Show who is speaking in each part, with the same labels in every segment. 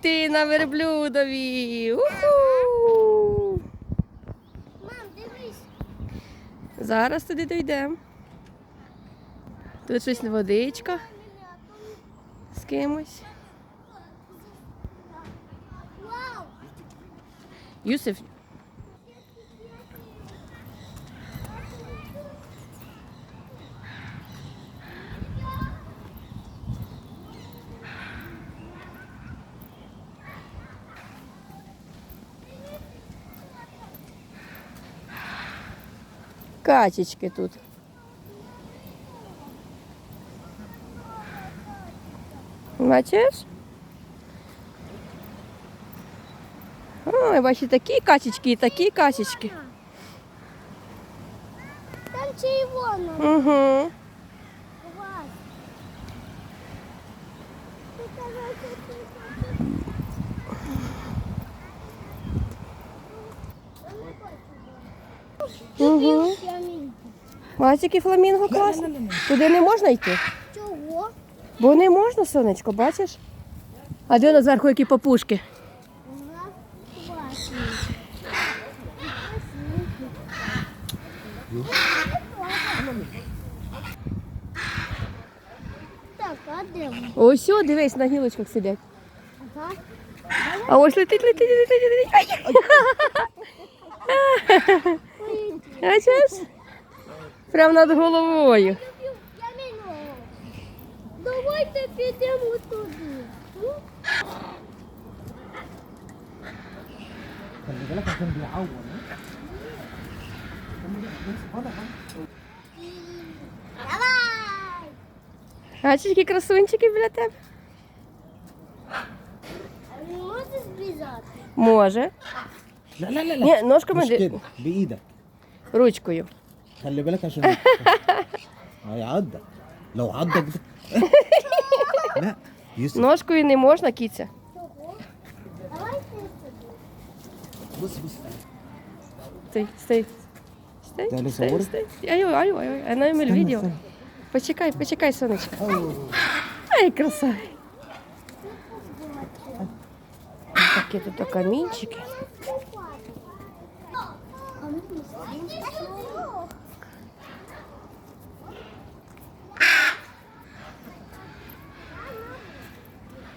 Speaker 1: Ти на верблюдові. Уху!
Speaker 2: Мам, дивись.
Speaker 1: Зараз туди дійдемо. Тут щось водичка з кимось. Юсиф, Качечки тут. Бачиш? Ой, бачиш, такі качечки і такі качечки.
Speaker 2: Там червоно.
Speaker 1: Угу.
Speaker 2: Клас. Ти казав, що ти
Speaker 1: Угу. Бачиш, який фламінго класний. Туди не можна йти.
Speaker 2: Чого?
Speaker 1: Бо не можна, сонечко, бачиш? А де на зверху які папушки? Ось, дивись, на гілочках сидять.
Speaker 2: Ага.
Speaker 1: А ось летить, летить, летить, летить. Бачиш? Прямо над головою.
Speaker 2: Давайте підемо туди. Давай!
Speaker 1: Бачиш, які красунчики біля тебе?
Speaker 2: Можеш зрізати?
Speaker 1: Може.
Speaker 3: Ла-ла-ла.
Speaker 1: Ні, ножками.
Speaker 3: Біїда.
Speaker 1: ди-
Speaker 3: كده بايدك
Speaker 1: ручкою.
Speaker 3: خلي بالك عشان هيعضك لو عضك ده لا يوسف
Speaker 1: Ножкою не можна, кіця.
Speaker 2: Чого? Давайте сюди.
Speaker 3: بص بص
Speaker 1: Стой, стой. Стой,
Speaker 3: Далі
Speaker 1: стой,
Speaker 3: говори.
Speaker 1: стой. Ай, ой, ай, ой, ай, на емель відео. Почекай, почекай, сонечко. Ай, краса. Такі тут камінчики.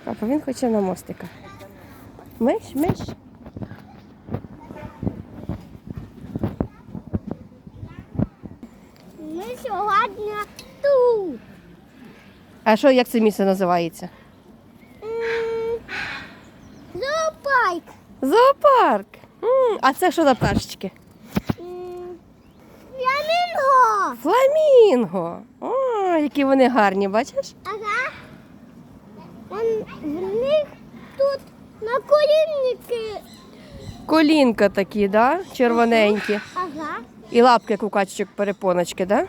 Speaker 1: Папа, він хоче на мостика. Миш, миш.
Speaker 2: Ми сьогодні тут.
Speaker 1: А що, як це місце називається?
Speaker 2: Зоопарк.
Speaker 1: Зоопарк. М, А це що за пташечки?
Speaker 2: М, Фламінго.
Speaker 1: Фламінго. О, які вони гарні, бачиш?
Speaker 2: Ага. Он, в них тут на колінники.
Speaker 1: Колінка такі, да? червоненькі.
Speaker 2: Ага.
Speaker 1: І лапки, качечок перепоночки, да?